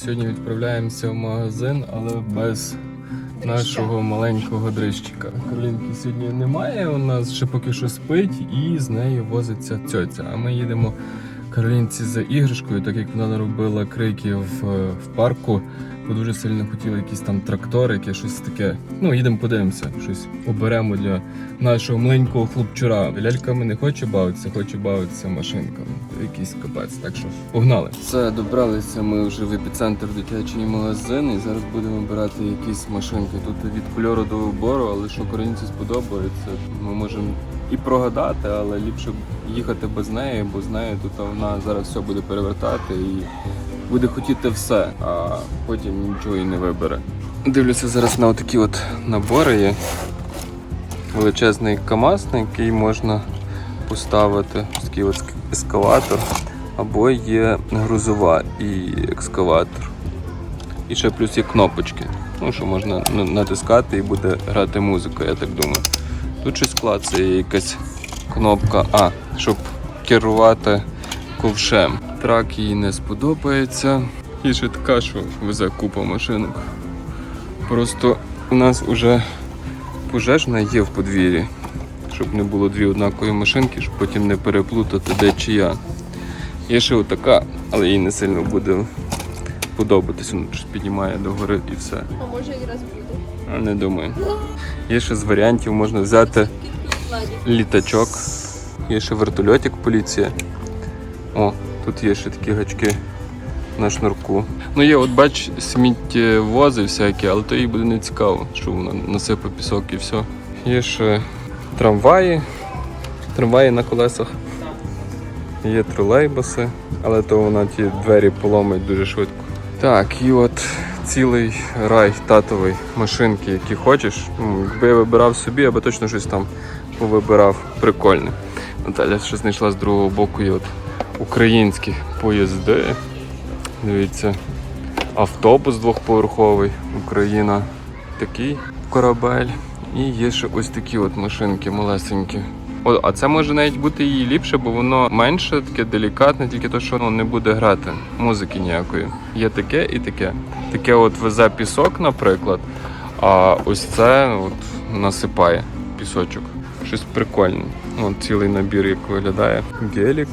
Сьогодні відправляємося в магазин, але без нашого маленького дрищика. Каролінки сьогодні немає. У нас ще поки що спить, і з нею возиться цьоця. А ми їдемо Каролінці за іграшкою, так як вона наробила крики в, в парку. Бо дуже сильно хотіла якийсь там тракторик, і щось таке. Ну, їдемо подивимося, щось оберемо для нашого маленького хлопчура. Ляльками не хоче бавитися, хоче бавитися машинками. Якийсь капець. Так що погнали. Все, добралися ми вже в епіцентр дитячий магазин і зараз будемо брати якісь машинки. Тут від кольору до вибору, але що корінці сподобається, ми можемо і прогадати, але ліпше їхати без неї, бо з нею тут вона зараз все буде перевертати і буде хотіти все, а потім нічого і не вибере. Дивлюся зараз на отакі от набори є. Величезний КАМАЗ, на який можна поставити такий от ескалатор, або є грузова і екскаватор. І ще плюс є кнопочки. Ну, що можна натискати і буде грати музика, я так думаю. Тут щось клацає, якась кнопка А, щоб керувати ковшем. Трак їй не сподобається. І така, що везе купа машинок. Просто у нас вже пожежна є в подвір'ї, щоб не було дві однакові машинки, щоб потім не переплутати, де чия. Є ще отака, але їй не сильно буде подобатись, вона щось піднімає догори і все. А може і раз буде. А не думаю. Є ще з варіантів, можна взяти літачок. Є ще вертольотик поліція. О, тут є ще такі гачки на шнурку. Ну є, от бач, сміттєвози всякі, але то їй буде не цікаво, що вона насипе пісок і все. Є ще трамваї, трамваї на колесах. Є тролейбуси, але то вона ті двері поломить дуже швидко. Так, і от цілий рай татовий машинки, які хочеш. Ну, Якби я вибирав собі, я би точно щось там повибирав прикольне. Наталя ще знайшла з другого боку є от українські поїзди. Дивіться, автобус двохповерховий, Україна. Такий корабель. І є ще ось такі от машинки малесенькі. О, а це може навіть бути і ліпше, бо воно менше, таке делікатне, тільки то, що воно не буде грати. Музики ніякої. Є таке і таке. Таке от везе пісок, наприклад, а ось це от насипає пісочок. Щось прикольне. От цілий набір, як виглядає. Гелік,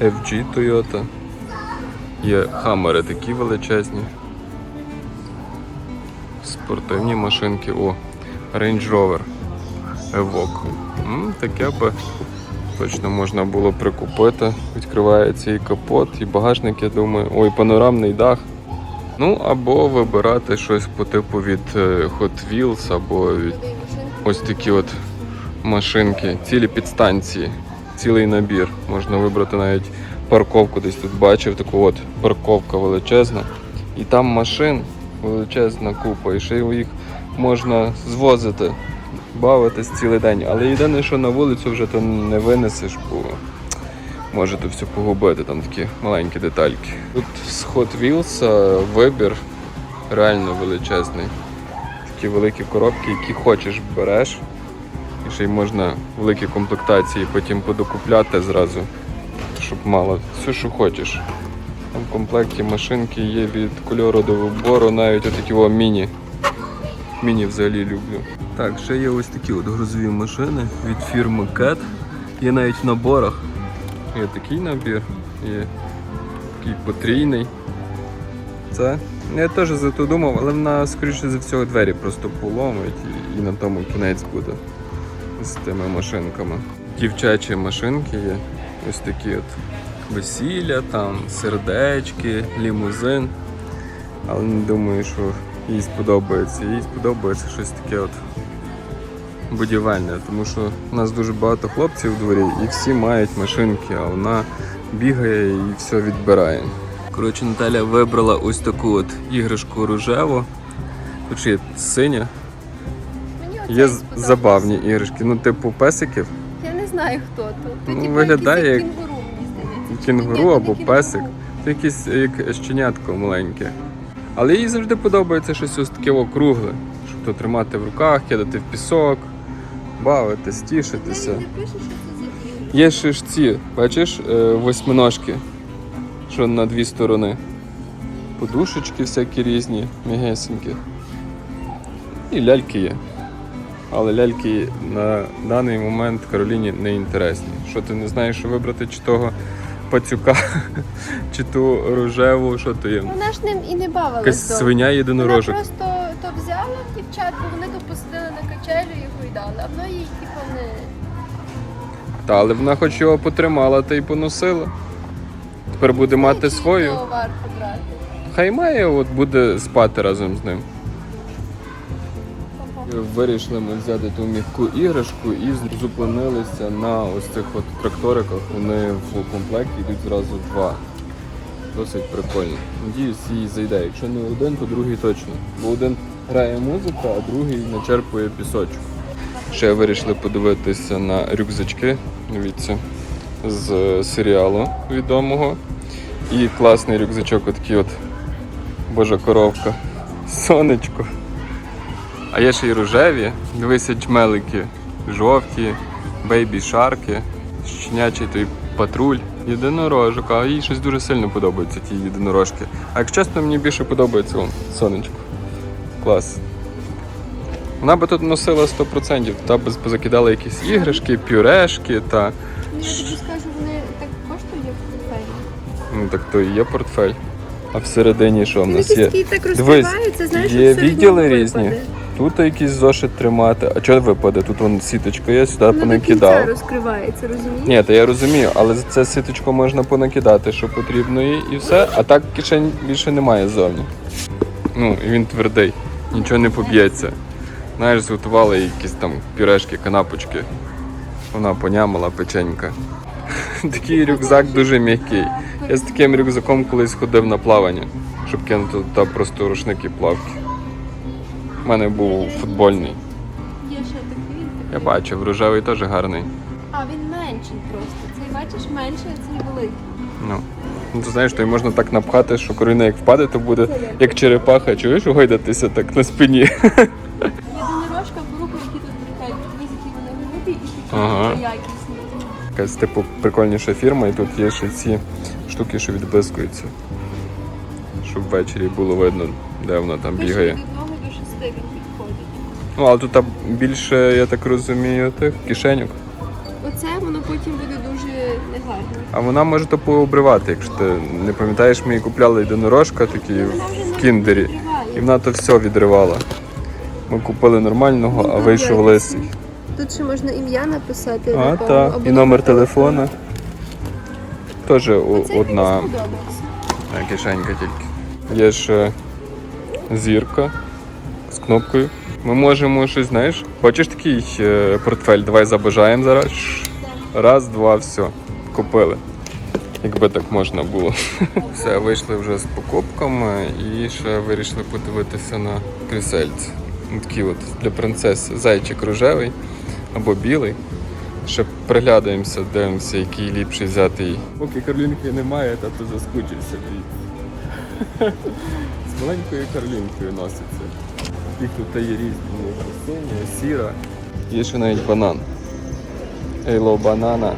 FG Toyota. Є хамери такі величезні. Спортивні машинки. О, Range Rover Evoque. М, таке би точно можна було прикупити. Відкривається і капот, і багажник, я думаю. Ой, панорамний дах. Ну, або вибирати щось по типу від е, Hot Wheels, або від ось такі от машинки, цілі підстанції, цілий набір. Можна вибрати навіть парковку, десь тут бачив, таку от парковка величезна. І там машин величезна купа, і ще їх можна звозити, бавитись цілий день. Але єдине, що на вулицю вже то не винесеш, бо може то все погубити, там такі маленькі детальки. Тут з Hot Wheels вибір реально величезний такі великі коробки, які хочеш береш. Ще й можна великі комплектації потім подокупляти зразу, щоб мало все, що хочеш. Там в комплекті машинки є від кольору до вибору, навіть отакі о міні. Міні взагалі люблю. Так, ще є ось такі от грузові машини від фірми CAT. Є навіть в наборах. Є такий набір, є такий потрійний. Це я теж за то думав, але вона, скоріше за всього, двері просто поломить і, і на тому кінець буде з тими машинками. Дівчачі машинки є. Ось такі от весілля, там сердечки, лімузин. Але не думаю, що їй сподобається. Їй сподобається щось таке от будівельне, тому що у нас дуже багато хлопців у дворі і всі мають машинки, а вона бігає і все відбирає. Коротше, Наталя вибрала ось таку от іграшку рожеву. Тут є синя. Є з- забавні іграшки, ну типу песиків, Я не знаю хто то. Ну, типу виглядає як кінгуру, мені здається. кінгуру Ні, або не кінгуру. песик. Це якесь як щенятко маленьке. Але їй завжди подобається щось ось таке округле, щоб то тримати в руках, кидати в пісок, бавитись, тішитися. Навіть не пише, що це за іграшка. Є ще ж ці, бачиш, е, восьминожки, що на дві сторони. подушечки всякі різні, м'ягесенькі. І ляльки є. Але ляльки на даний момент Кароліні не інтересні. Що ти не знаєш, що вибрати, чи того пацюка, чи ту рожеву, що то є? Вона ж ним і не бавилася. Якась свиня єдинорожок. Вона просто то взяла дівчат, бо вони то посадили на качелю і гойдали, а воно їй типу не. Та, але вона хоч його потримала та й поносила. Тепер буде мати свою. Хай має, от буде спати разом з ним. Вирішили ми взяти ту м'яку іграшку і зупинилися на ось цих от тракториках. Вони в комплекті йдуть зразу два. Досить прикольно. Надіюсь, їй зайде. Якщо не один, то другий точно. Бо один грає музика, а другий начерпує пісочок. Ще вирішили подивитися на рюкзачки. Дивіться, з серіалу відомого. І класний рюкзачок, отакий от Божа коровка. Сонечко. А є ще й рожеві. Дивися джмелики. Жовті, бейбі шарки, щенячий той патруль, єдинорожок, а їй щось дуже сильно подобаються ті єдинорожки. А як чесно, мені більше подобається вон, сонечко. Клас. Вона би тут носила 100%, та б позакидала якісь іграшки, пюрешки та. Ну, Я тобі скажу, вони так коштують портфелі. Ну так то і є портфель. А всередині що в нас є? такі так Дивись, знаєш, є відділи різні. Тут якийсь зошит тримати. А чого випаде? Тут вон сіточка є, сюди Воно до понакидав. кінця розкривається, розумієш? Ні, то я розумію, але за це сіточку можна понакидати, що потрібно, і, і все. А так кишень більше немає ззовні. Ну, і він твердий, нічого не поб'ється. Знаєш, зготували якісь там пюрешки, канапочки. Вона понямала печенька. Такий рюкзак дуже м'який. Я з таким рюкзаком колись ходив на плавання, щоб кинути туди просто рушники плавки. Мене був футбольний. Є ще такий. Я бачив, рожевий теж гарний. А він менший просто. Цей бачиш менший, а цей великий. Ну. Ну, ти знаєш, то й можна так напхати, що корина як впаде, то буде як черепаха, чуєш, гойдатися так на спині. Єдинорожка групи, які тут літають, дивись, які вони грубі і такі Ага. якісні. Якась типу прикольніша фірма, і тут є ще ці штуки, що відблискуються. Щоб ввечері було видно, де вона там бігає. Шести він підходить. Ну, але тут там більше, я так розумію, тих кишеньок. Оце воно потім буде дуже негарно. А вона може то пообривати, якщо ти не пам'ятаєш, ми їй купляли єдинорожка такий Вона вже в не кіндері. І вона то все відривала. Ми купили нормального, а вийшов лисий. Тут ще можна ім'я написати. А, напевно, так. або І номер телефона. Теж одна мені е, кишенька тільки. Є ще зірка кнопкою. Ми можемо щось, знаєш, хочеш такий портфель? Давай забажаємо зараз. Раз, два, все. Купили. Якби так можна було. Все, вийшли вже з покупками і ще вирішили подивитися на крісельці. Такі от для принцеси зайчик рожевий або білий. Ще приглядаємося, дивимося, який ліпший взяти їй. Поки Карлінки немає, тато заскучився. З маленькою Карлінкою носиться. Їх тут є різні синя, сіра. Є ще навіть банан. Ейло банана.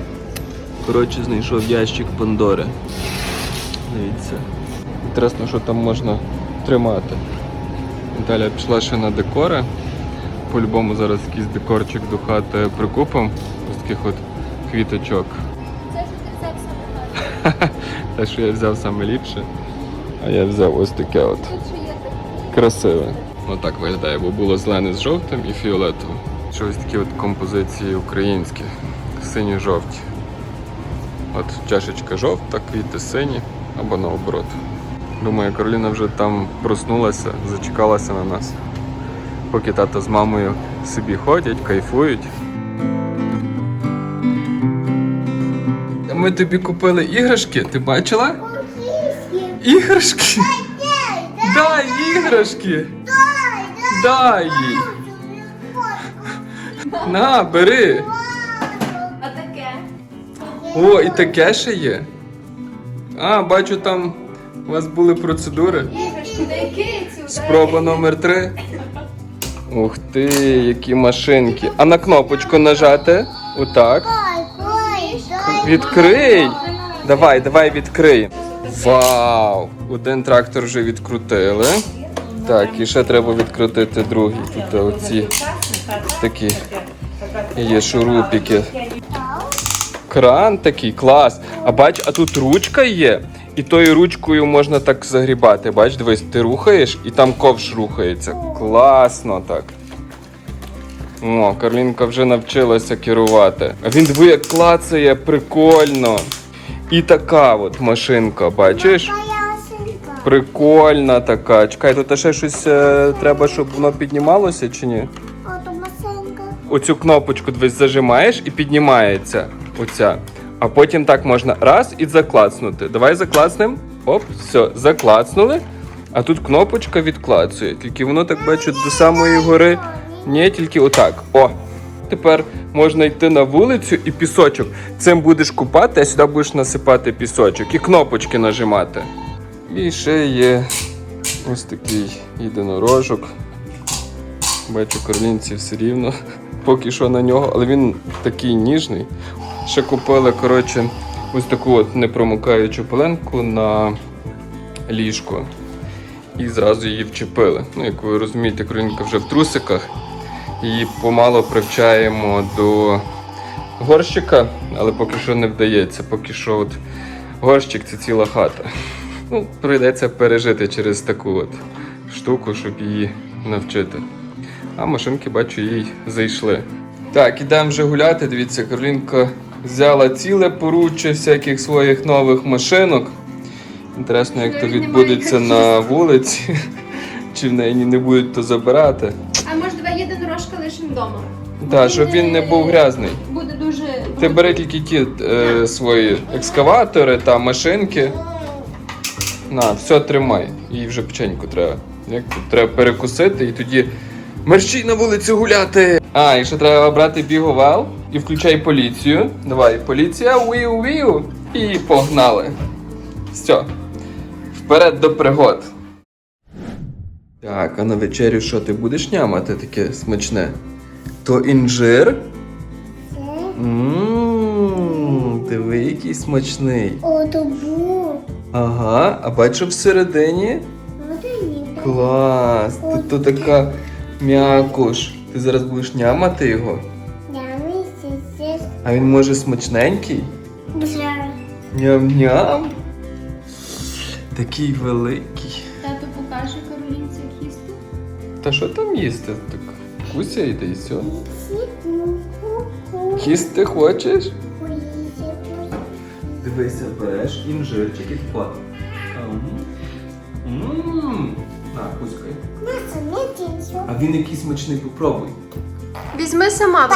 Коротше, знайшов ящик Пандори. Дивіться. Інтересно, що там можна тримати. Наталя пішла ще на декори. По-любому зараз якийсь декорчик до хати прикупимо. Ось таких от квіточок. Це ж ти взяв саме. Те, що я взяв саме ліпше. А я взяв ось таке от. Красиве. Отак виглядає, бо було зелене з жовтим і фіолетовим. Ще ось такі от композиції українські, сині-жовті. От чашечка жовта, квіти сині або наоборот. Думаю, Кароліна вже там проснулася, зачекалася на нас. Поки тато з мамою собі ходять, кайфують. Ми тобі купили іграшки, ти бачила? Іграшки? Дай іграшки! Дай їй! На, бери! А таке? О, і таке ще є. А, бачу, там у вас були процедури. Спроба номер три. Ух ти, які машинки. А на кнопочку нажати. Отак. Відкрий. Давай, давай відкрий. Вау! Один трактор вже відкрутили. Так, і ще треба відкрутити другий. Тут оці такі є шурупики. Кран такий, клас. А бач, а тут ручка є, і тою ручкою можна так загрібати. Бач, дивись, ти рухаєш і там ковш рухається. Класно так. О, Карлінка вже навчилася керувати. А він як клацає, прикольно. І така от машинка, бачиш? Прикольна така. Чекай, тут ще щось е, треба, щоб воно піднімалося чи ні? Оцю кнопочку дивись зажимаєш і піднімається. Оця. А потім так можна раз і заклацнути. Давай заклацнем. Оп, все, заклацнули. А тут кнопочка відклацує. Тільки воно так бачу до самої гори. Ні, тільки отак. О. Тепер можна йти на вулицю і пісочок. Цим будеш купати, а сюди будеш насипати пісочок і кнопочки нажимати. І ще є ось такий єдинорожок. Бачу, карлінці все рівно. Поки що на нього, але він такий ніжний. Ще купили, коротше, ось таку от непромокаючу пеленку на ліжко. І зразу її вчепили. Ну, як ви розумієте, кролінка вже в трусиках. Її помало привчаємо до горщика, але поки що не вдається. Поки що от горщик це ціла хата. Ну, прийдеться пережити через таку от штуку, щоб її навчити. А машинки, бачу, їй зайшли. Так, ідемо вже гуляти. Дивіться, Каролінка взяла ціле поруччя всяких своїх нових машинок. Інтересно, як то відбудеться на вулиці, чи в неї не будуть то забирати. А може давай єдинорожка лишимо вдома? Так, щоб він не був грязний. Буде дуже. Ти бери тільки ті е, свої екскаватори та машинки. На, все тримай. Їй вже печеньку треба. Як треба перекусити і тоді мерщій на вулицю гуляти. А, і ще треба брати біговел і включай поліцію. Давай, поліція, уіу віу І погнали. Все. Вперед до пригод. Так, а на вечерю що ти будеш нямати таке смачне? То інжир? Ммм, диви, який смачний. ото був. Ага, а бачу всередині. Клас! Тут то така м'якуш. Ти зараз будеш нямати його. А він може смачненький? Ням-ням. Такий великий. Тато покаже Каролінці як їсти. Та що там їсти? Так куся йде і все. Їсти хочеш? Дивися, береш інжирчик і впад. Ммм. На, не тінцю. А він який смачний попробуй. Візьми сама.